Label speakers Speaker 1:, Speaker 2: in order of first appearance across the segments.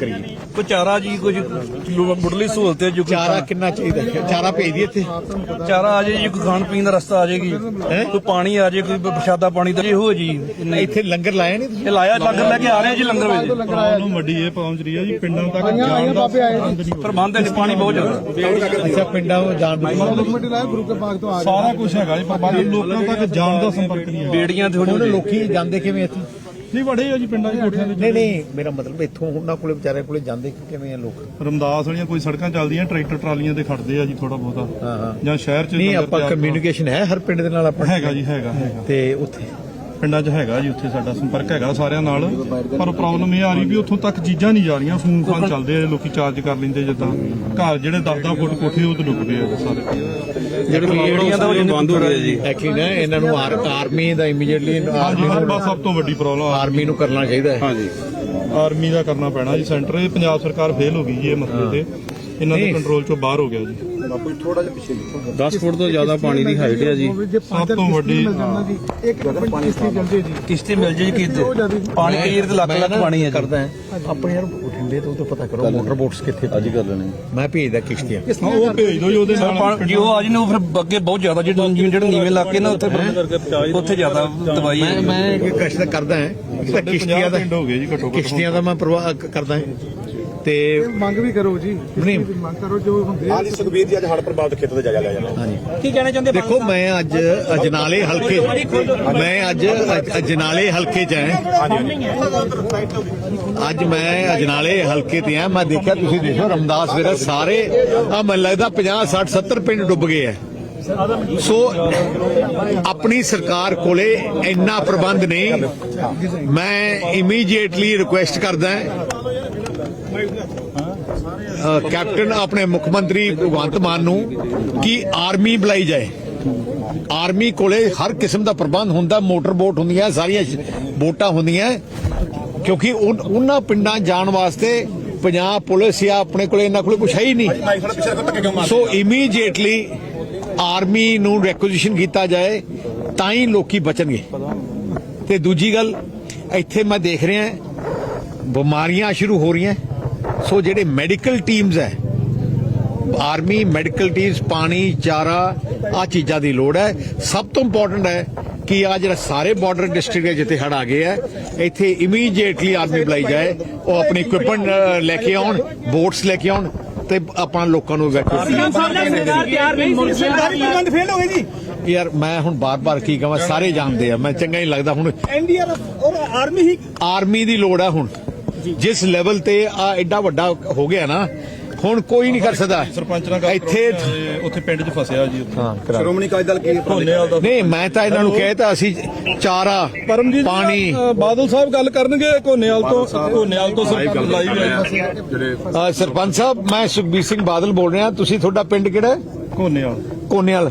Speaker 1: ਕਰੀਏ।
Speaker 2: ਕੋਈ ਚਾਰਾ ਜੀ ਕੁਝ ਮੁੱਢਲੀ ਸਹੂਲਤ ਹੈ ਜੋ ਕੋਈ
Speaker 1: ਚਾਰਾ ਕਿੰਨਾ ਚਾਹੀਦਾ ਹੈ? ਚਾਰਾ ਭੇਜ ਦੀ ਇੱਥੇ।
Speaker 2: ਚਾਰਾ ਆ ਜਾਏ ਜੀ ਕੋਈ ਖਾਣ ਪੀਣ ਦਾ ਰਸਤਾ ਆ ਜਾਏਗੀ ਕੋਈ ਪਾਣੀ ਆ ਜਾਏ ਕੋਈ ਪ੍ਰਸ਼ਾਦਾ ਪਾਣੀ ਦਾ ਜੇ ਹੋ ਜੀ। ਨਹੀਂ।
Speaker 1: ਇੱਥੇ ਲੰਗਰ ਲਾਇਆ ਨਹੀਂ ਤੁਸੀਂ?
Speaker 2: ਇਹ ਲਾਇਆ ਲੰਗਰ ਲੈ ਕੇ ਆ ਰਹੇ ਆ ਜੀ ਲੰਗਰ ਵਿੱਚ।
Speaker 3: ਪ੍ਰੋਬਲਮ ਵੱਡੀ ਇਹ ਪਹੁੰਚ ਰਹੀ ਹੈ ਜੀ ਪਿੰਡਾਂ ਤੱਕ ਜਾਣ ਦਾ ਪ੍ਰਬੰਧ ਨਹੀਂ
Speaker 2: ਪ੍ਰਬੰਧ ਹੈ ਜੀ, ਪਾਣੀ ਬਹੁਤ ਜ਼ਿਆਦਾ।
Speaker 1: ਅੱਛਾ ਪਿੰਡਾਂ ਨੂੰ ਜਾਣ ਦੀ
Speaker 3: ਸਾਰਾ ਕੁਝ ਹੈਗਾ ਜੀ ਪ੍ਰਬੰਧ ਲੋਕਾਂ ਤੱਕ ਜਾਣ ਦਾ ਸੰਪਰਕ ਨਹੀਂ ਹੈ
Speaker 2: ਬੇੜੀਆਂ ਥੋੜੀ
Speaker 1: ਲੋਕੀ ਜਾਂਦੇ ਕਿਵੇਂ ਇੱਥੇ?
Speaker 3: ਨਹੀਂ ਵੜੇ ਆ ਜੀ ਪਿੰਡਾਂ ਦੇ ਕੋਠਿਆਂ ਦੇ
Speaker 1: ਨਹੀਂ ਨਹੀਂ ਮੇਰਾ ਮਤਲਬ ਇੱਥੋਂ ਉਹਨਾਂ ਕੋਲੇ ਵਿਚਾਰੇ ਕੋਲੇ ਜਾਂਦੇ ਕਿਵੇਂ ਆ ਲੋਕ?
Speaker 3: ਰਮਦਾਸ ਵਾਲੀਆਂ ਕੋਈ ਸੜਕਾਂ ਚੱਲਦੀਆਂ ਟਰੈਕਟਰ ਟਰਾਲੀਆਂ ਤੇ ਖੜਦੇ ਆ ਜੀ ਥੋੜਾ ਬਹੁਤਾ।
Speaker 1: ਹਾਂ ਹਾਂ।
Speaker 3: ਜਾਂ ਸ਼ਹਿਰ ਚ
Speaker 1: ਨਹੀਂ ਆਪਾਂ ਕਮਿਊਨੀਕੇਸ਼ਨ ਹੈ ਹਰ ਪਿੰਡ ਦੇ ਨਾਲ ਆਪਾਂ
Speaker 3: ਹੈਗਾ ਜੀ ਹੈਗਾ ਹੈਗਾ।
Speaker 1: ਤੇ ਉੱਥੇ।
Speaker 3: ਪਿੰਡਾਂ 'ਚ ਹੈਗਾ ਜੀ ਉੱਥੇ ਸਾਡਾ ਸੰਪਰਕ ਹੈਗਾ ਸਾਰਿਆਂ ਨਾਲ। ਪਰ ਪ੍ਰੋਬਲਮ ਇਹ ਆ ਰਹੀ ਵੀ ਉੱਥੋਂ ਤੱਕ ਚੀਜ਼ਾਂ ਨਹੀਂ ਜਾ ਰਹੀਆਂ ਫੋਨ ਫਾਨ ਚੱਲਦੇ ਆ ਲੋਕੀ ਚਾਰਜ ਕਰ ਲੈਂਦੇ ਜਿੱਦਾਂ। ਘਰ ਜਿਹੜੇ 10-10 ਫੁੱਟ ਕੋਠੇ ਉਹ ਤੇ ਡੁੱਬ ਗਏ ਆ ਸਾਰੇ।
Speaker 2: ਜਿਹੜੇ ਬੇੜੀਆਂ ਦਾ ਹੋ ਜਾਂਦਾ ਬੰਦ ਹੋ ਗਿਆ ਜੀ।
Speaker 1: ਐਕਚੁਅਲੀ ਨਾ ਇਹਨਾਂ ਨੂੰ ਆਰ- ਆਰਮੀ ਦਾ ਇਮੀਡੀਏਟਲੀ
Speaker 3: ਹਾਂਜੀ ਹਾਂ ਬਸ ਸਭ ਤੋਂ ਵੱਡੀ ਪ੍ਰੋਬਲਮ
Speaker 1: ਆਰਮੀ ਨੂੰ ਕਰਨਾ ਚਾਹੀਦਾ ਹੈ।
Speaker 2: ਹਾਂਜੀ।
Speaker 3: ਆਰਮੀ ਦਾ ਕਰਨਾ ਪੈਣਾ ਜੀ ਸੈਂਟਰ ਇਹ ਪੰਜਾਬ ਸਰਕਾਰ ਫੇਲ ਹੋ ਗਈ ਜੀ ਇਹ ਮਸਲੇ ਤੇ। ਇਹਨਾਂ ਦੇ। ਕੰਟਰੋਲ ਚੋਂ ਬਾਹਰ ਹੋ ਗਿਆ ਜੀ।
Speaker 2: 10 ਫੁੱਟ ਤੋਂ ਜ਼ਿਆਦਾ ਪਾਣੀ ਦੀ ਹਾਈਟ ਹੈ ਜੀ।
Speaker 3: ਸਭ ਤੋਂ ਵੱਡੀ
Speaker 2: ਕਿਸ਼ਤੀ ਮਿਲ ਜੇ ਜੀ। ਕਿਤੇ ਪਾਣੀ ਕਈ ਤੇ ਲੱਖ ਲੱਖ ਪਾਣੀ ਹੈ ਜੀ।
Speaker 1: ਕਰਦਾ ਹੈ। ਆਪਣੇ ਯਾਰ ਬਠਿੰਡੇ ਤੋਂ ਤਾਂ ਪਤਾ ਕਰੋ ਮੋਟਰ ਬੋਟਸ ਕਿੱਥੇ ਅੱਜ ਕਰ ਲੈਣੇ ਮੈਂ ਭੇਜਦਾ ਕਿਸ਼ਤੀਆਂ।
Speaker 3: ਉਹ ਭੇਜ ਦਿਓ ਜੀ ਉਹਦੇ ਨਾਲ
Speaker 2: ਪਾਣੀ ਜੇ ਉਹ ਆ ਜੀ ਨੂੰ ਫਿਰ ਅੱਗੇ ਬਹੁਤ ਜ਼ਿਆਦਾ ਜਿਹੜੇ ਜਿਹੜੇ ਨੀਵੇਂ ਇਲਾਕੇ ਨੇ ਉੱਥੇ ਉੱਥੇ ਜ਼ਿਆਦਾ ਤਬਾਹੀ
Speaker 1: ਮੈਂ
Speaker 2: ਹੈ।
Speaker 1: ਮੈਂ ਕਸ਼ਟ ਕਰਦਾ ਹੈ ਕਿਸ਼ਤੀਆਂ
Speaker 3: 50
Speaker 1: ਦਾ
Speaker 3: ਪਿੰਡ ਹੋ ਗਏ ਜੀ ਘੱਟੋ ਘੱਟ
Speaker 1: ਕਿਸ਼ਤੀਆਂ ਦਾ ਮੈਂ ਪ੍ਰਵਾਹ ਕਰਦਾ ਹਾਂ। ਤੇ
Speaker 4: ਮੰਗ ਵੀ ਕਰੋ ਜੀ
Speaker 1: ਨਹੀਂ।
Speaker 4: ਮੰਗ ਕਰੋ ਜੋ ਹੁੰਦੇ ਆ।
Speaker 5: ਸੁਖਬੀਰ ਜੀ ਅੱਜ ਹੜ੍ਹ ਪ੍ਰਭਾਵਿਤ ਖੇਤਰ ਤੇ ਜਾਇਆ ਲਿਆ ਜਾਣਾ
Speaker 1: ਹਾਂਜੀ। ਕੀ ਕਹਿਣਾ ਚਾਹੁੰਦੇ ਦੇਖੋ ਮੈਂ ਅੱਜ ਅਜਨਾਲੇ ਹਲਕੇ ਮੈਂ ਅੱਜ ਅਜ- ਅਜਨਾਲੇ ਹਲਕੇ ਚ ਹਾਂ। ਅੱਜ ਮੈਂ ਅਜਨਾਲੇ ਹਲਕੇ ਤੇ ਆ ਮੈਂ ਦੇਖਿਆ ਤੁਸੀਂ ਦੇਖੋ ਰਮਦਾਸ ਵੀਰਾ ਸਾਰੇ ਆ ਮੈਨੂੰ ਲੱਗਦਾ 50 60 70 ਪਿੰਡ ਡੁੱਬ ਗਏ ਆ। ਸੋ ਆਪਣੀ ਸਰਕਾਰ ਕੋਲੇ ਇੰਨਾ ਪ੍ਰਬੰਧ ਨਹੀਂ। ਮੈਂ ਇਮੀਡੀਏਟਲੀ ਰਿਕੁਐਸਟ ਕਰਦਾ ਕੈਪਟਨ ਆਪਣੇ ਮੁੱਖ ਮੰਤਰੀ ਭਗਵੰਤ ਮਾਨ ਨੂੰ ਕਿ ਆਰਮੀ ਬੁਲਾਈ ਜਾਏ। ਆਰਮੀ ਕੋਲੇ ਹਰ ਕਿਸਮ ਦਾ ਪ੍ਰਬੰਧ ਹੁੰਦਾ, ਮੋਟਰ ਬੋਟ ਹੁੰਦੀਆਂ, ਸਾਰੀਆਂ ਬੋਟਾਂ ਹੁੰਦੀਆਂ। ਕਿਉਂਕਿ ਉਹਨਾਂ ਪਿੰਡਾਂ ਜਾਣ ਵਾਸਤੇ ਪੰਜਾਬ ਪੁਲਿਸ ਜਾਂ ਆਪਣੇ ਕੋਲੇ ਇਹਨਾਂ ਕੋਲੇ ਕੁਝ ਹੈ ਹੀ ਨਹੀਂ। ਸੋ ਇਮੀਡੀਏਟਲੀ ਆਰਮੀ ਨੂੰ ਰੈਕੁਜੀਸ਼ਨ ਕੀਤਾ ਜਾਏ, ਤਾਂ ਹੀ ਲੋਕੀ ਬਚਣਗੇ। ਤੇ ਦੂਜੀ ਗੱਲ, ਇੱਥੇ ਮੈਂ ਦੇਖ ਰਿਹਾ, ਬਿਮਾਰੀਆਂ ਸ਼ੁਰੂ ਹੋ ਰਹੀਆਂ। ਸੋ ਜਿਹੜੇ ਮੈਡੀਕਲ ਟੀਮਸ ਹੈ ਆਰਮੀ ਮੈਡੀਕਲ ਟੀਮਸ ਪਾਣੀ ਚਾਰਾ ਆ ਚੀਜ਼ਾਂ ਦੀ ਲੋੜ ਹੈ। ਸਭ ਤੋਂ ਇੰਪੋਰਟੈਂਟ ਹੈ ਕਿ ਆ ਜਿਹੜਾ ਸਾਰੇ ਬਾਰਡਰ ਡਿਸਟ੍ਰਿਕਟ ਜਿੱਥੇ ਹੜ ਆ ਗਏ ਹੈ ਇੱਥੇ ਇਮੀਡੀਏਟਲੀ ਆਰਮੀ ਬੁਲਾਈ ਜਾਏ ਉਹ ਆਪਣੀ ਇਕਵਿਪਮੈਂਟ ਲੈ ਕੇ ਆਉਣ ਬੋਟਸ ਲੈ ਕੇ ਆਉਣ ਤੇ ਆਪਣਾ ਲੋਕਾਂ ਨੂੰ evacuate ਯਾਰ ਮੈਂ ਹੁਣ ਬਾਰ-ਬਾਰ ਕੀ ਕਹਾਂ ਸਾਰੇ ਜਾਣਦੇ ਆ ਮੈਂ ਚੰਗਾ ਹੀ ਲੱਗਦਾ ਹੁਣ।
Speaker 4: ਐਨਡੀਆਰਐਫ ਔਰ ਆਰਮੀ ਹੀ
Speaker 1: ਆਰਮੀ ਦੀ ਲੋੜ ਹੈ ਹੁਣ। ਜਿਸ ਲੈਵਲ ਤੇ ਆ ਐਡਾ ਵੱਡਾ ਹੋ ਗਿਆ ਨਾ ਹੁਣ ਕੋਈ ਨਹੀਂ ਕਰ ਸਕਦਾ।
Speaker 3: ਸਰਪੰਚ ਨਾਲ ਗੱਲ
Speaker 1: ਇੱਥੇ
Speaker 3: ਉੱਥੇ ਪਿੰਡ 'ਚ ਫਸਿਆ ਜੀ
Speaker 5: ਸ਼੍ਰੋਮਣੀ ਅਕਾਲੀ ਦਲ ਕੀ
Speaker 3: ਦਾ
Speaker 1: ਨਹੀਂ ਮੈਂ ਤਾਂ ਇਹਨਾਂ ਨੂੰ ਕਹਿਤਾ ਅਸੀਂ ਚਾਰਾ
Speaker 3: ਪਰਮਜੀਤ
Speaker 1: ਪਾਣੀ।
Speaker 3: ਬਾਦਲ ਸਾਹਿਬ ਗੱਲ ਕਰਨਗੇ ਕੋਨੇਵਾਲ ਤੋਂ ਕੋਨੇਵਾਲ ਤੋਂ ਸਰਕਾਰ ਲਾਈ
Speaker 1: ਅ, ਸਰਪੰਚ ਸਾਹਿਬ ਮੈਂ ਸੁਖਬੀਰ ਸਿੰਘ ਬਾਦਲ ਬੋਲ ਰਿਹਾ ਤੁਸੀਂ ਤੁਹਾਡਾ ਪਿੰਡ ਕਿਹੜਾ ਹੈ?
Speaker 3: ਕੋਨੇਵਾਲ
Speaker 1: ਕੋਨੇਵਾਲ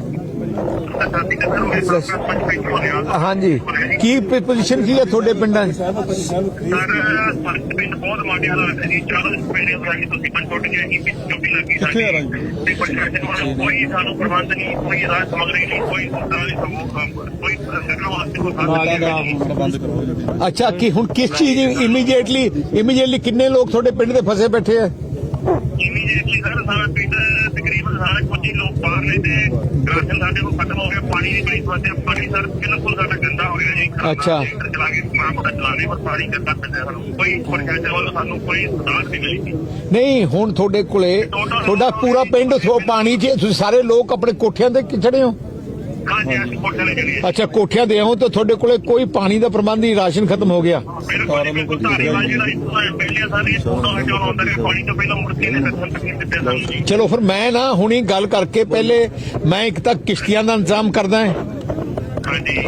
Speaker 1: ਹਾਂਜੀ। ਕੀ ਪੋਜੀਸ਼ਨ ਕੀ ਹੈ ਤੁਹਾਡੇ ਪਿੰਡਾਂ 'ਚ?
Speaker 6: ਸਰ ਪਿੰਡ ਬਹੁਤ ਮਾਡਿਆ ਦਾ ਹੈ ਜੀ ਚਾਲੂ ਪਿੰਡੇ ਰਾਹੀਂ ਤੁਸੀਂ ਪੰਚੋਟ ਜੀ ਕੀ ਚੁੱਕੀ ਲੱਗੀ
Speaker 3: ਕਿੱਥੇ ਆ ਰਾਈ?
Speaker 6: ਤੇ ਪ੍ਰਸ਼ਾਸਨ ਵੱਲੋਂ ਕੋਈ ਸਾਨੂੰ ਪ੍ਰਬੰਧ ਨਹੀਂ ਕੋਈ ਰਾਜ? ਸਮਗਰੀ ਨਹੀਂ ਕੋਈ ਸੁਧਾਰ ਨਹੀਂ ਸਮੂਹ ਕੋਈ ਸਿੱਖਣ ਵਾਸਤੇ ਕੋਈ ਸਾਧਨ ਨਹੀਂ
Speaker 3: ਬੰਦ ਕਰੋ
Speaker 1: ਅੱਛਾ ਕੀ ਹੁਣ ਕਿਸ ਚੀਜ਼ ਇਮੀਡੀਏਟਲੀ ਇਮੀਡੀਏਟਲੀ ਕਿੰਨੇ ਲੋਕ ਤੁਹਾਡੇ ਪਿੰਡ ਦੇ ਫਸੇ ਬੈਠੇ ਆ?
Speaker 6: ਇਮੀਡੀਏਟਲੀ ਸਰ ਸਾਰਾ ਪਿੰਡ ਤਕਰੀਬਨ ਸਾਰੇ ਕੁਝ ਹੀ ਲੋਕ ਬਾਹਰ ਨੇ ਤੇ ਰਾਸ਼ਨ ਸਾਡੇ ਕੋਲ ਖਤਮ ਹੋ ਗਿਆ ਪਾਣੀ ਦੀ ਬੜੀ ਸਮੱਸਿਆ ਪਾਣੀ ਸਰ ਬਿਲਕੁਲ ਸਾਡਾ ਗੰਦਾ ਹੋ ਗਿਆ ਜੀ।
Speaker 1: ਅੱਛਾ।
Speaker 6: ਚਲਾ ਕੇ ਮਾਂ ਪਤਾ ਚਲਾਣੇ ਪਰ ਪਾਣੀ ਗੰਦਾ ਪੈਂਦਾ ਸਾਨੂੰ। ਕੋਈ ਪ੍ਰਸ਼ਾਸਨ ਵੱਲੋਂ ਸਾਨੂੰ ਕੋਈ ਸੁਧਾਰ ਨਹੀਂ ਮਿਲੀ
Speaker 1: ਨਹੀਂ ਹੁਣ ਤੁਹਾਡੇ ਕੋਲੇ ਤੁਹਾਡਾ ਪੂਰਾ ਪਿੰਡ ਥੋ ਪਾਣੀ 'ਚ ਤੁਸੀਂ ਸਾਰੇ ਲੋਕ ਆਪਣੇ ਕੋਠਿਆਂ ਤੇ ਚੜੇ ਹੋ?
Speaker 6: ਹਾਂਜੀ ਅਸੀਂ ਕੋਠੇ ਲੈ ਚਲੇ
Speaker 1: ਅੱਛਾ ਕੋਠਿਆਂ ਦੇ ਆਉਂ ਤਾਂ ਤੁਹਾਡੇ ਕੋਲੇ ਕੋਈ ਪਾਣੀ ਦਾ ਪ੍ਰਬੰਧ ਨਹੀਂ ਰਾਸ਼ਨ ਖਤਮ ਹੋ ਗਿਆ।
Speaker 6: ਬਿਲਕੁਲ ਜੀ, ਬਿਲਕੁਲ। ਧਾਰੀਵਾਲ ਜਿਹੜਾ ਇੱਥੋਂ ਪਹਿਲੇ ਸਾਡੇ ਤੋਂ ਜੋ ਆਉਂਦਾ ਨੇ ਪਾਣੀ ਤੋਂ ਪਹਿਲਾਂ ਮੁਰਤੀ ਨੇ ਦੱਸਣ ਤੱਕ ਨਹੀਂ ਦਿੱਤੇ ਸਾਨੂੰ। ਜੀ
Speaker 1: ਚਲੋ ਫਿਰ ਮੈਂ ਨਾ ਹੁਣੀ ਗੱਲ ਕਰਕੇ ਪਹਿਲੇ ਮੈਂ ਇੱਕ ਤਾਂ ਕਿਸ਼ਤੀਆਂ ਦਾ ਇੰਤਜ਼ਾਮ ਕਰਦਾ ਹਾਂ।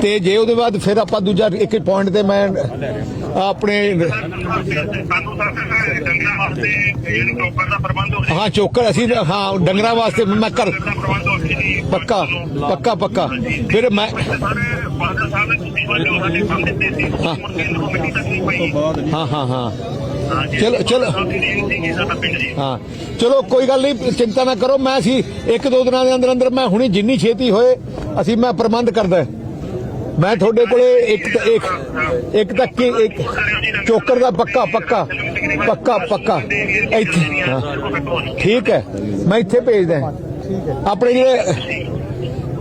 Speaker 1: ਤੇ ਜੇ ਉਹਦੇ ਬਾਅਦ ਫਿਰ ਆਪਾਂ ਦੂਜਾ ਇੱਕ ਪੁਆਇੰਟ ਤੇ ਮੈਂ ਆਪਣੇ
Speaker 6: ਸਾਨੂੰ ਤਾਂ ਡੰਗਰਾਂ ਵਾਸਤੇ ਜਿਹੜੀ ਟੋਕਰ ਦਾ ਪ੍ਰਬੰਧ ਹੋ
Speaker 1: ਹਾਂ ਚੋਕਰ ਅਸੀਂ ਹਾਂ ਡੰਗਰਾਂ ਵਾਸਤੇ ਮੈਂ ਕਰ ਪੱਕਾ ਪੱਕਾ ਪੱਕਾ। ਫਿਰ ਮੈਂ ਹਾਂ। ਹਾਂ ਹਾਂ ਚਲੋ- ਚਲੋ। ਹਾਂ ਚਲੋ ਕੋਈ ਗੱਲ ਨਹੀਂ ਚਿੰਤਾ ਨਾ ਕਰੋ। ਮੈਂ ਅਸੀਂ ਇੱਕ ਦੋ ਦਿਨਾਂ ਦੇ ਅੰਦਰ ਅੰਦਰ ਮੈਂ ਹੁਣੀ ਜਿੰਨੀ ਛੇਤੀ ਹੋਏ ਅਸੀਂ ਮੈਂ ਪ੍ਰਬੰਧ ਕਰਦਾ। ਮੈਂ ਤੁਹਾਡੇ ਕੋਲੇ ਇੱਕ ਇੱਕ ਇੱਕ ਤਾਂ ਕੀ ਇੱਕ ਚੋਕਰ ਦਾ ਪੱਕਾ ਪੱਕਾ ਪੱਕਾ ਪੱਕਾ। ਇੱਥੇ। ਹਾਂ। ਠੀਕ ਹੈ। ਮੈਂ ਇੱਥੇ ਭੇਜਦਾ। ਆਪਣੇ ਜਿਹੜੇ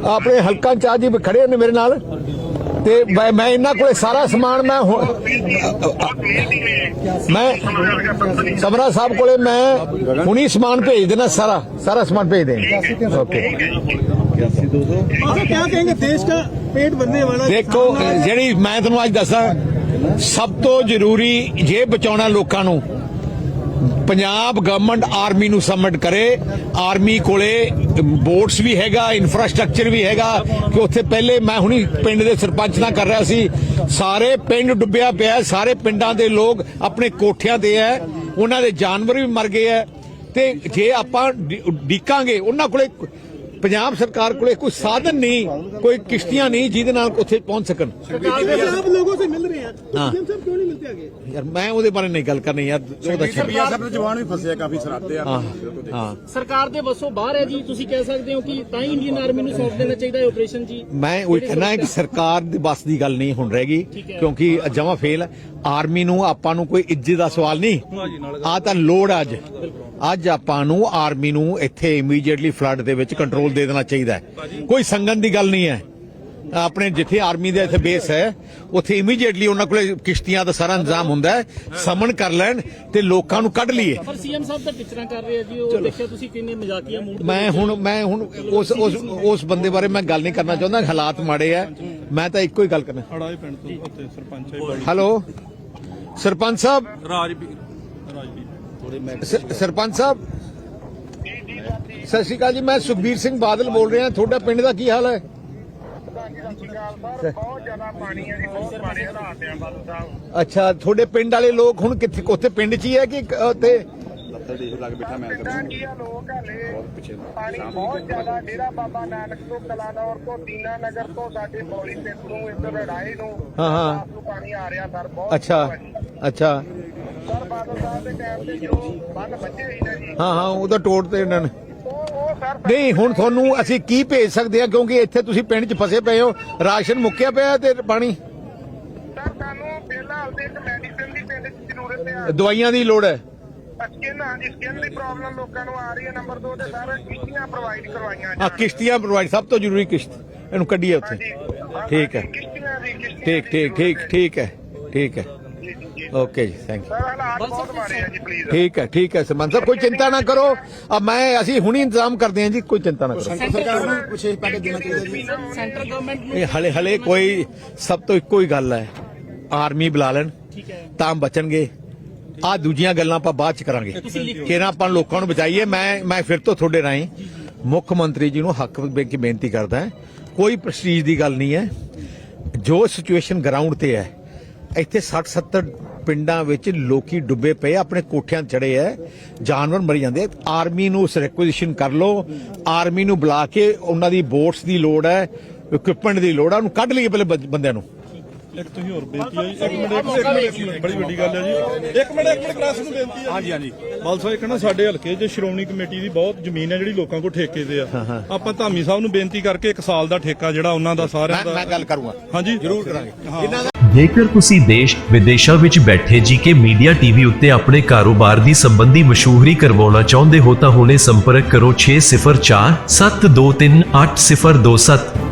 Speaker 1: ਆਪਣੇ ਹਲਕਾ ਚਾਹ ਜੀ ਖੜੇ ਨੇ ਮੇਰੇ ਨਾਲ? ਤੇ ਮੈਂ- ਮੈਂ ਇਹਨਾਂ ਕੋਲੇ ਸਾਰਾ ਸਮਾਨ ਮੈਂ ਹੁਣ- ਮੈਂ ਸਮਰਾ ਸਾਹਿਬ ਕੋਲੇ ਮੈਂ ਹੁਣੀ ਸਮਾਨ ਭੇਜ ਦੇਣਾ ਸਾਰਾ ਸਾਰਾ ਸਮਾਨ ਭੇਜ ਦੇ ਓਕੇ
Speaker 4: अच्छा क्या कहेंगे देश का पेट भरने वाला
Speaker 1: ਦੇਖੋ ਜਿਹੜੀ ਮੈਂ ਤੁਹਾਨੂੰ ਅੱਜ ਦੱਸਾਂ ਸਭ ਤੋਂ ਜ਼ਰੂਰੀ ਜੇ ਬਚਾਉਣਾ ਲੋਕਾਂ ਨੂੰ ਪੰਜਾਬ ਗਵਰਨਮੈਂਟ ਆਰਮੀ ਨੂੰ ਸਬਮਿਟ ਕਰੇ ਆਰਮੀ ਕੋਲੇ ਬੋਰਡਸ ਵੀ ਹੈਗਾ ਇਨਫਰਾਸਟ੍ਰਕਚਰ ਵੀ ਹੈਗਾ, ਕਿ ਉੱਥੇ ਪਹਿਲੇ ਮੈਂ ਹੁਣੀ ਪਿੰਡ ਦੇ ਸਰਪੰਚ ਨਾਲ ਕਰ ਰਿਹਾ ਸੀ। ਸਾਰੇ ਪਿੰਡ ਡੁੱਬਿਆ ਪਿਆ, ਸਾਰੇ ਪਿੰਡਾਂ ਦੇ ਲੋਕ ਆਪਣੇ ਕੋਠਿਆਂ ਦੇ ਐ, ਉਹਨਾਂ ਦੇ ਜਾਨਵਰ ਵੀ ਮਰ ਗਏ ਐ। ਤੇ ਜੇ ਆਪਾਂ ਡੀਕਾਂਗੇ ਉਹਨਾਂ ਕੋਲੇ ਪੰਜਾਬ ਸਰਕਾਰ ਕੋਲੇ ਕੋਈ ਸਾਧਨ ਨਹੀਂ, ਕੋਈ ਕਿਸ਼ਤੀਆਂ ਨਹੀਂ ਜਿਹਦੇ ਨਾਲ ਉੱਥੇ ਪਹੁੰਚ ਸਕਣ। ਯਾਰ ਮੈਂ ਉਹਦੇ ਬਾਰੇ ਨਹੀਂ ਗੱਲ ਕਰਨੀ ਯਾਰ ਸਰਕਾਰ
Speaker 7: ਸਰਕਾਰ ਦੇ ਵੱਸੋਂ
Speaker 1: ਦੀ ਗੱਲ ਨਹੀਂ ਹੁਣ ਰਹਿ ਗਈ ਕਿਉਂਕਿ ਜਮਾ ਫੇਲ ਆਰਮੀ ਨੂੰ ਆਪਾਂ ਨੂੰ ਕੋਈ ਇੱਜ਼ਤ ਦਾ ਸਵਾਲ ਨਹੀਂ। ਆ ਲੋੜ ਅੱਜ। ਅੱਜ ਆਪਾਂ ਨੂੰ ਆਰਮੀ ਨੂੰ ਇੱਥੇ ਇਮੀਡੀਏਟਲੀ ਫਲੱਡ ਦੇ ਵਿੱਚ ਕੰਟਰੋਲ ਦੇ ਦੇਣਾ ਚਾਹੀਦਾ ਕੋਈ ਸੰਗਨ ਦੀ ਗੱਲ ਨਹੀਂ ਹੈ। ਆਪਣੇ ਜਿੱਥੇ ਆਰਮੀ ਦਾ ਇੱਥੇ ਬੇਸ ਹੈ ਉੱਥੇ ਇਮੀਡੀਏਟਲੀ ਉਹਨਾਂ ਕੋਲੇ ਕਿਸ਼ਤੀਆਂ ਦਾ ਸਾਰਾ ਇੰਤਜ਼ਾਮ ਹੁੰਦਾ ਹੈ ਸਮਨ ਕਰ ਲੈਣ ਤੇ ਲੋਕਾਂ ਨੂੰ ਕੱਢ ਲਈਏ।
Speaker 7: ਪਰ ਸੀਐਮ ਸਾਹਿਬ ਤਾਂ ਟਿਚਰਾਂ ਕਰ ਰਹੇ ਆ ਜੀ ਉਹ ਦੇਖਿਆ ਤੁਸੀਂ ਕਿੰਨੇ ਮਜ਼ਾਕੀਆ ਮੂਡ
Speaker 1: ਮੈਂ ਹੁਣ ਮੈਂ ਹੁਣ ਉਸ ਉਸ ਉਸ ਬੰਦੇ ਬਾਰੇ ਮੈਂ ਗੱਲ ਨਹੀਂ ਕਰਨਾ ਚਾਹੁੰਦਾ ਹਾਲਾਤ ਮਾੜੇ ਆ। ਮੈਂ ਤਾਂ ਇੱਕੋ ਹੀ ਗੱਲ ਕਰਨਾ।
Speaker 3: ਅੜਾਏ ਪਿੰਡ ਤੋਂ ਉੱਥੇ ਸਰਪੰਚ ਹੈ
Speaker 1: ਹੈਲੋ? ਸਰਪੰਚ ਸਾਹਿਬ?
Speaker 3: ਰਾਜਵੀਰ ਰਾਜਵੀਰ
Speaker 1: ਸਰਪੰਚ ਸਾਹਿਬ? ਸਤਿ ਸ਼੍ਰੀ ਅਕਾਲ ਜੀ ਮੈਂ ਸੁਖਬੀਰ ਸਿੰਘ ਬਾਦਲ ਬੋਲ ਰਿਹਾ ਤੁਹਾਡਾ ਪਿੰਡ ਦਾ ਕੀ ਹਾਲ ਹੈ?
Speaker 6: ਬਹੁਤ ਜ਼ਿਆਦਾ ਪਾਣੀ ਹੈ ਜੀ ਬਹੁਤ ਮਾੜੇ ਹਾਲਾਤ ਆ ਬਾਦਲ ਸਾਹਿਬ
Speaker 1: ਅੱਛਾ ਤੁਹਾਡੇ ਪਿੰਡ ਵਾਲੇ ਲੋਕ ਹੁਣ ਕਿੱਥੇ ਉੱਥੇ ਪਿੰਡ 'ਚ ਹੀ ਹੈ ਕਿ ਉੱਥੇ?
Speaker 5: ਲੱਗ ਬੈਠਾ ਮੈਂ
Speaker 6: ਪਿੰਡਾਂ ਕੀ ਆ ਲੋਕ ਹਲੇ। ਪਾਣੀ ਬਹੁਤ ਜ਼ਿਆਦਾ ਡੇਰਾ ਬਾਬਾ ਨਾਨਕ ਤੋਂ ਕਲਾਨੌਰ ਤੋਂ ਦੀਨਾ ਨਗਰ ਤੋਂ ਸਾਡੇ ਬੌਲੀ ਪਿੰਡ ਨੂੰ ਇੱਧਰ ਲੜਾਈ ਨੂੰ।
Speaker 1: ਹਾਂ, ਹਾਂ।
Speaker 6: ਰਾਤ ਨੂੰ ਪਾਣੀ ਆ ਰਿਹਾ ਸਰ ਬਹੁਤ
Speaker 1: ਅੱਛਾ ਅੱਛਾ।
Speaker 6: ਸਰ ਬਾਦਲ ਸਾਹਿਬ ਦੇ ਟਾਈਮ ਤੇ ਜੋ ਬੰਨ ਬੱਚੇ ਸੀ ਨਾ ਜੀ।
Speaker 1: ਹਾਂ ਹਾਂ ਉਹਦਾ ਟੋੜ ਤੇ ਇਹਨਾਂ ਨੇ।
Speaker 6: ਉਹ ਉਹ
Speaker 1: ਨਹੀਂ ਹੁਣ ਤੁਹਾਨੂੰ ਅਸੀਂ ਕੀ ਭੇਜ ਸਕਦੇ ਹਾਂ? ਕਿਉਂਕਿ ਇੱਥੇ ਤੁਸੀਂ ਪਿੰਡ 'ਚ ਫਸੇ ਪਏ ਹੋ। ਰਾਸ਼ਨ ਮੁੱਕਿਆ ਪਿਆ ਤੇ ਪਾਣੀ?
Speaker 6: ਸਰ ਸਾਨੂੰ ਫਿਲਹਾਲ ਤੇ ਇੱਕ ਮੈਡੀਸਿਨ ਦੀ ਪਿੰਡ 'ਚ ਜ਼ਰੂਰਤ ਹੈ।
Speaker 1: ਦਵਾਈਆਂ ਦੀ ਲੋੜ ਹੈ?
Speaker 6: ਸਕਿਨ ਹਾਂਜੀ ਸਕਿਨ ਦੀ ਪ੍ਰੋਬਲਮ ਲੋਕਾਂ ਨੂੰ ਆ ਰਹੀ ਹੈ ਨੰਬਰ 2 ਤੇ ਸਰ ਕਿਸ਼ਤੀਆਂ ਪ੍ਰੋਵਾਈਡ ਕਰਵਾਈਆਂ
Speaker 1: ਆ
Speaker 6: ਜਾਣ।
Speaker 1: ਕਿਸ਼ਤੀਆਂ ਪ੍ਰੋਵਾਈਡ ਸਭ ਤੋਂ ਜ਼ਰੂਰੀ ਕਿਸ਼ਤ। ਇਹਨੂੰ ਕੱਢੀਏ ਉੱਥੇ। ਠੀਕ ਹੈ। ਠੀਕ ਠੀਕ ਠੀਕ ਠੀਕ ਹੈ। ਠੀਕ ਹੈ। ਓਕੇ ਜੀ ਥੈਂਕ ਯੂ
Speaker 6: ਸਰ ਹਾਲਾਤ ਬਹੁਤ ਮਾੜੇ ਆ ਜੀ ਪਲੀਜ਼
Speaker 1: ਠੀਕ ਹੈ ਠੀਕ ਹੈ ਸਰਪੰਚ ਸਾਹਿਬ ਕੋਈ ਚਿੰਤਾ ਨਾ ਕਰੋ। ਆ ਮੈਂ ਅਸੀਂ ਹੁਣੀ ਇੰਤਜ਼ਾਮ ਕਰਦੇ ਹਾਂ ਜੀ ਕੋਈ ਚਿੰਤਾ ਨਾ ਕਰੋ।
Speaker 5: ਸਰਕਾਰ ਨੂੰ ਵਿਸ਼ੇਸ਼ ਪੈਕੇਜ ਦੇਣਾ ਚਾਹੀਦਾ ਜੀ।
Speaker 7: ਸੈਂਟਰ ਗਵਰਨਮੈਂਟ ਨੂੰ
Speaker 1: ਇਹ ਹਲੇ ਹਲੇ ਕੋਈ ਸਭ ਤੋਂ ਇੱਕੋ ਹੀ ਗੱਲ ਹੈ ਆਰਮੀ ਬੁਲਾ ਲੈਣ
Speaker 7: ਠੀਕ ਹੈ।
Speaker 1: ਤਾਂ ਬਚਣਗੇ। ਆ ਦੂਜੀਆਂ ਗੱਲਾਂ ਆਪਾਂ ਬਾਅਦ ਚ ਕਰਾਂਗੇ। ਕਿਹਨਾਂ ਆਪਾਂ ਲੋਕਾਂ ਨੂੰ ਬਚਾਈਏ ਮੈਂ ਮੈਂ ਫਿਰ ਤੋਂ ਤੁਹਾਡੇ ਰਾਹੀਂ ਮੁੱਖ ਮੰਤਰੀ ਜੀ ਨੂੰ ਹੱਕ ਵਿੱਚ ਕੇ ਬੇਨਤੀ ਕਰਦਾ ਕੋਈ ਪ੍ਰੈਸਟੀਜ ਦੀ ਗੱਲ ਨਹੀਂ ਹੈ। ਜੋ ਸਿਚੁਏਸ਼ਨ ਗਰਾਊਂਡ ਤੇ ਹੈ ਇੱਥੇ 60 70 ਪਿੰਡਾਂ ਵਿੱਚ ਲੋਕੀ ਡੁੱਬੇ ਪਏ ਆਪਣੇ ਕੋਠਿਆਂ ਚੜੇ ਐ ਜਾਨਵਰ ਮਰੀ ਜਾਂਦੇ ਆਰਮੀ ਨੂੰ ਉਸ ਰਿਕੁਜੀਸ਼ਨ ਕਰ ਲਓ। ਆਰਮੀ ਨੂੰ ਬੁਲਾ ਕੇ ਉਹਨਾਂ ਦੀ ਬੋਟਸ ਦੀ ਲੋੜ ਹੈ ਇਕਵਿਪਮੈਂਟ ਦੀ ਲੋੜ ਹੈ ਉਹਨੂੰ ਕੱਢ ਲਈਏ ਪਹਿਲੇ ਬੰਦਿਆਂ ਨੂੰ।
Speaker 3: ਇੱਕ ਤੁਸੀਂ ਹੋਰ ਬੇਨਤੀ ਹੈ ਜੀ ਇੱਕ ਮਿੰਟ ਇੱਕ ਮਿੰਟ, ਇੱਕ ਮਿੰਟ ਬੜੀ ਵੱਡੀ ਗੱਲ ਹੈ ਜੀ। ਇੱਕ ਮਿੰਟ ਇੱਕ ਮਿੰਟ ਕਲਾਸ ਨੂੰ ਬੇਨਤੀ ਹੈ ਹਾਂਜੀ ਹਾਂਜੀ। ਬਾਲਸਾ ਇੱਕ ਨਾ ਸਾਡੇ ਹਲਕੇ 'ਚ ਸ਼੍ਰੋਮਣੀ ਕਮੇਟੀ ਦੀ ਬਹੁਤ ਜ਼ਮੀਨ ਹੈ ਜਿਹੜੀ ਲੋਕਾਂ ਕੋਲ ਠੇਕੇ ਤੇ ਆ। ਆਪਾਂ ਧਾਮੀ ਸਾਹਿਬ ਨੂੰ ਬੇਨਤੀ ਕਰਕੇ ਇੱਕ ਸਾਲ ਦਾ ਠੇਕਾ ਜਿਹੜਾ ਉਹਨਾਂ ਦਾ ਸਾਰਿਆਂ
Speaker 1: ਮੈਂ ਮੈਂ
Speaker 3: ਦਾ
Speaker 1: ਗੱਲ ਕਰੂੰਗਾ।
Speaker 3: ਹਾਂਜੀ।
Speaker 1: ਜ਼ਰੂਰ ਕਰਾਂਗੇ। ਦਾ
Speaker 8: ਜੇਕਰ ਤੁਸੀਂ ਦੇਸ਼ ਵਿਦੇਸ਼ਾਂ ਵਿੱਚ ਬੈਠੇ ਜੀਕੇ ਮੀਡੀਆ ਟੀਵੀ ਉੱਤੇ ਆਪਣੇ ਕਾਰੋਬਾਰ ਦੀ ਸੰਬੰਧੀ ਮਸ਼ਹੂਰੀ ਕਰਵਾਉਣਾ ਚਾਹੁੰਦੇ ਹੋ ਤਾਂ ਹੁਣੇ ਸੰਪਰਕ ਕਰੋ 604 723 8027